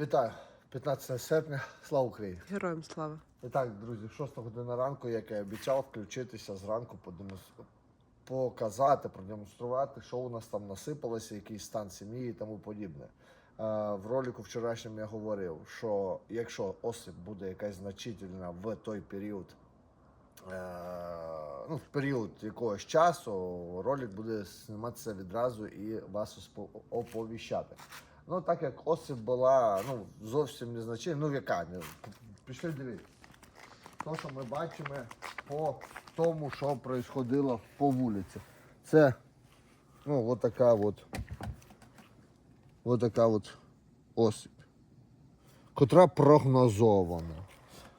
Вітаю, 15 серпня, слава Україні! Героям слава. І так, друзі, 6 година ранку, як я обіцяв, включитися зранку, показати, продемонструвати, що у нас там насипалося, який стан сім'ї і тому подібне. Е, В ролику вчорашньому я говорив, що якщо осип буде якась значительна в той період, е, ну, в період якогось часу, ролик буде зніматися відразу і вас оповіщати. Ну, так як осип була ну, зовсім незначительна, ну яка, пішли дивитися. То, що ми бачимо по тому, що происходило по вулиці. Це ну, от така от, от така от осип, котра прогнозована,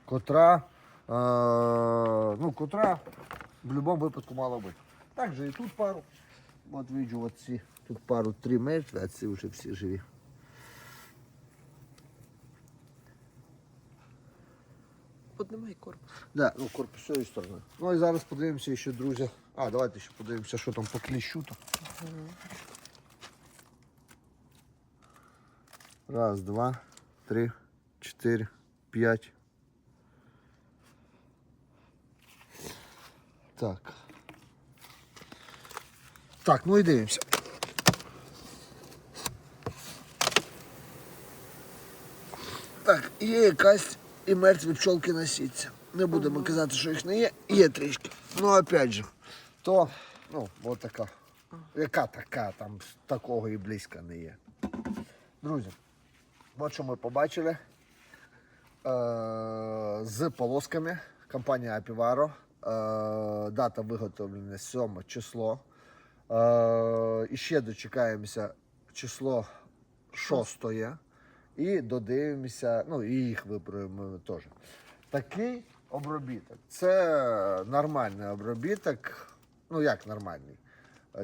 котра, е, ну, котра в будь-якому випадку мала бути. Так же і тут пару. От виджу, от ці, тут пару три мертві, а ці вже всі живі. Поднимай корпус. Да, ну корпус з цієї сторони. Ну і зараз подивимося ще, друзі. А, давайте ще подивимося, що там по кліщу. -то. Раз, два, три, чотири, п'ять. Так. Так, ну і дивимося. Так, є якась і мертві пчолки на сітці. Не будемо казати, що їх не є, є трішки. Ну, опять же, то, ну, от така. Яка така, там такого і близько не є. Друзі, от що ми побачили. Е, з полосками компанія Апіваро. Е, дата виготовлення 7 число. Е, і ще дочекаємося число 6 і додивимося, ну і їх виправимо теж. Такий обробіток. Це нормальний обробіток. Ну як нормальний?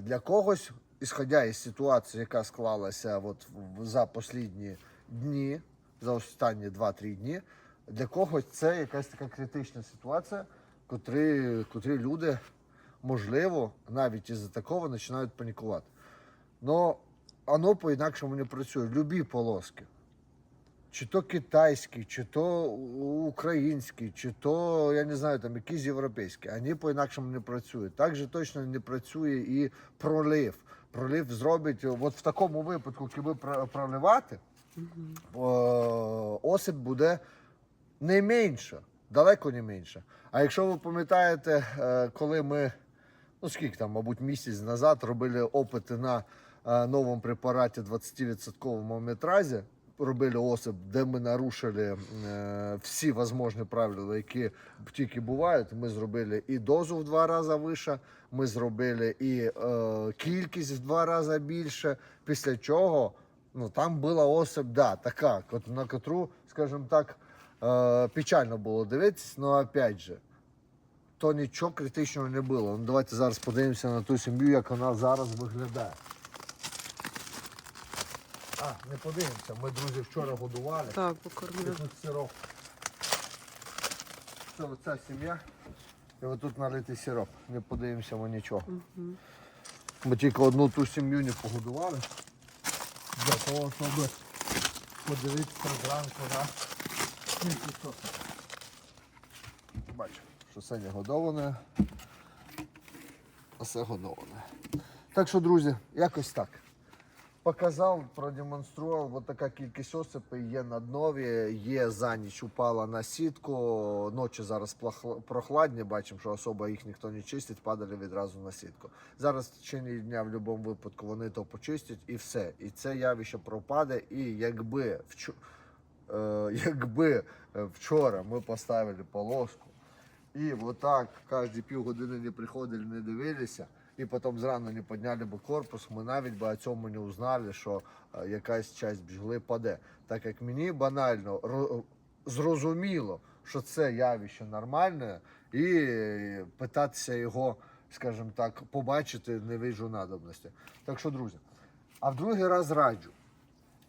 Для когось, ісходя із ситуації, яка склалася от за останні дні, за останні 2-3 дні, для когось це якась така критична ситуація, котрі, котрі люди, можливо, навіть із-за такого починають панікувати. Но воно по-інакшому не працює. Любі полоски. Чи то китайські, чи то українські, чи то, я не знаю, там якісь європейські, вони по-інакшому не працюють. Так же точно не працює і пролив. Пролив зробить, от в такому випадку, коли про- проливати, осип буде не менше, далеко не менше. А якщо ви пам'ятаєте, е, коли ми, ну скільки там, мабуть, місяць назад робили опити на е, новому препараті 20% метразі, робили осип, де ми нарушили е, всі можливі правила, які тільки бувають. Ми зробили і дозу в два рази вище, ми зробили і е, кількість в два рази більше, після чого ну, там була осип, да, така, на котру, скажімо так, е, печально було дивитися, але опять же, то нічого критичного не було. Ну, давайте зараз подивимося на ту сім'ю, як вона зараз виглядає. А, не подивимося. Ми, друзі, вчора годували. Так, І тут сироп. Це оця сім'я. І отут налитий сироп. Не подивимося ми нічого. Ми тільки одну ту сім'ю не погодували. Для того, щоб подивитися зранку на що. Бачу, що все не годоване, а все годоване. Так що, друзі, якось так. Показав, продемонстрував, от така кількість осипи є на днові, є за ніч упала на сітку. Ночі зараз прохладні, бачимо, що особо їх ніхто не чистить, падали відразу на сітку. Зараз в течение дня в будь-якому випадку вони то почистять і все. І це явище пропаде. І якби вчу, е, якби е, вчора ми поставили полоску, і отак кожні півгодини не приходили, не дивилися, і потім зрано не підняли б корпус, ми навіть би о цьому не узнали, що е, якась часть бджоли паде. Так як мені банально зрозуміло, що це явище нормальне, і питатися його, скажімо так, побачити не вижу надобності. Так що, друзі, а в другий раз раджу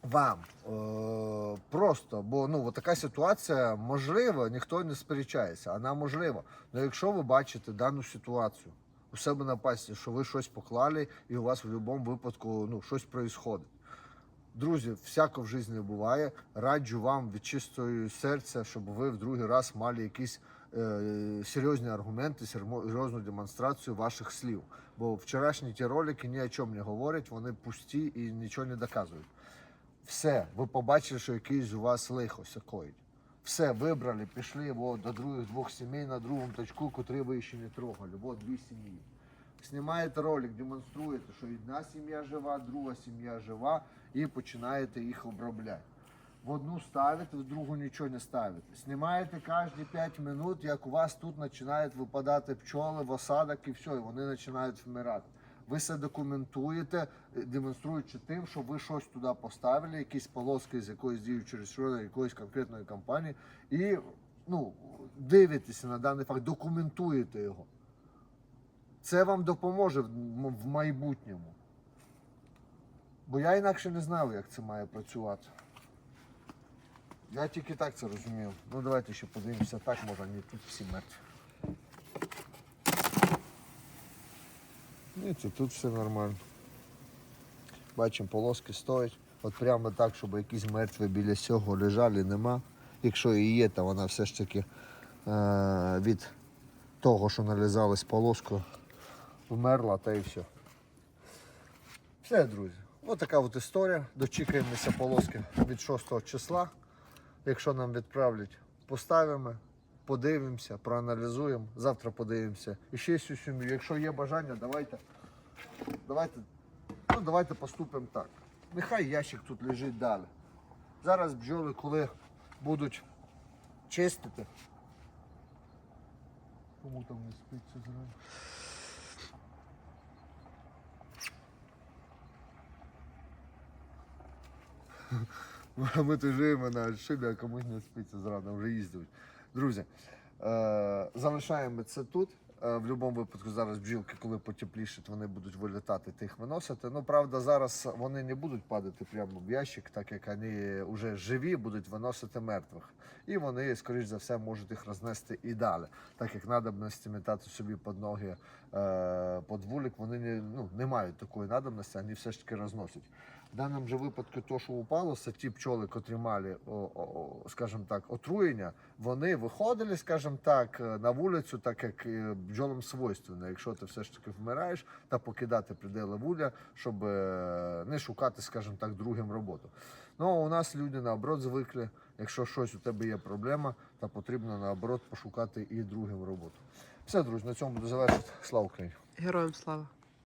вам е, просто, бо ну така ситуація можлива, ніхто не сперечається, вона можлива. Але якщо ви бачите дану ситуацію у себе на пасі, що ви щось поклали, і у вас в будь-якому випадку ну, щось відбувається, Друзі, всяко в житті буває. Раджу вам від чистої серця, щоб ви в другий раз мали якісь е, серйозні аргументи, серйозну демонстрацію ваших слів. Бо вчорашні ті ролики ні о чому не говорять, вони пусті і нічого не доказують. Все, ви побачили, що якийсь у вас лихо сякоїть. Все, вибрали, пішли во, до других двох сімей на другому точку, котрі ви ще не трогали. Вот дві сім'ї. Знімаєте ролик, демонструєте, що одна сім'я жива, друга сім'я жива, і починаєте їх обробляти. В одну ставите, в другу нічого не ставите. Знімаєте кожні 5 минут, як у вас тут починають випадати пчоли в осадок і все, і вони починають вмирати. Ви це документуєте, е, демонструючи тим, що ви щось туди поставили, якісь полоски з якоїсь діючої реєстрації, якоїсь конкретної компанії, і ну, дивитеся на даний факт, документуєте його. Це вам допоможе в майбутньому. Бо я інакше не знав, як це має працювати. Я тільки так це розумів. Ну давайте ще подивимося так, може, ні, тут всі мертві. Це тут все нормально. Бачимо, полоски стоять. От прямо так, щоб якісь мертві біля цього лежали, нема. Якщо і є, то вона все ж таки е- від того, що налізалась полоску, вмерла та і все. Все, друзі. Ось така от історія. Дочікаємося полоски від 6 числа. Якщо нам відправлять, поставимо, подивимося, проаналізуємо. Завтра подивимося. І ще цю сім'ю. Якщо є бажання, давайте, давайте, ну, давайте поступимо так. Нехай ящик тут лежить далі. Зараз бджоли, коли будуть чистити. Кому там не спиться зранку? Ми тут живемо на шибі, а комусь не спиться зрано, вже їздять. Друзі, е, залишаємо це тут. Е, в будь-якому випадку зараз бджілки, коли потеплішать, вони будуть вилітати, тих виносити. Ну, правда, зараз вони не будуть падати прямо в ящик, так як вони вже живі, будуть виносити мертвих. І вони, скоріш за все, можуть їх рознести і далі. Так як надобності метати собі під ноги е, під вулик, вони не, ну, не мають такої надобності, вони все ж таки розносять. В даному же випадку, то, що упало, це ті пчоли, котрі мали, скажімо так, отруєння, вони виходили, скажімо так, е, на вулицю, так як е, бджолам свойственно. Якщо ти все ж таки вмираєш, та покидати придели вуля, щоб е, не шукати, скажімо так, другим роботу. Ну, а у нас люди наоборот звикли. Якщо щось у тебе є проблема, то потрібно наоборот пошукати і другим роботу. Все, друзі, на цьому буду завершити. Слава Україні! Героям слава.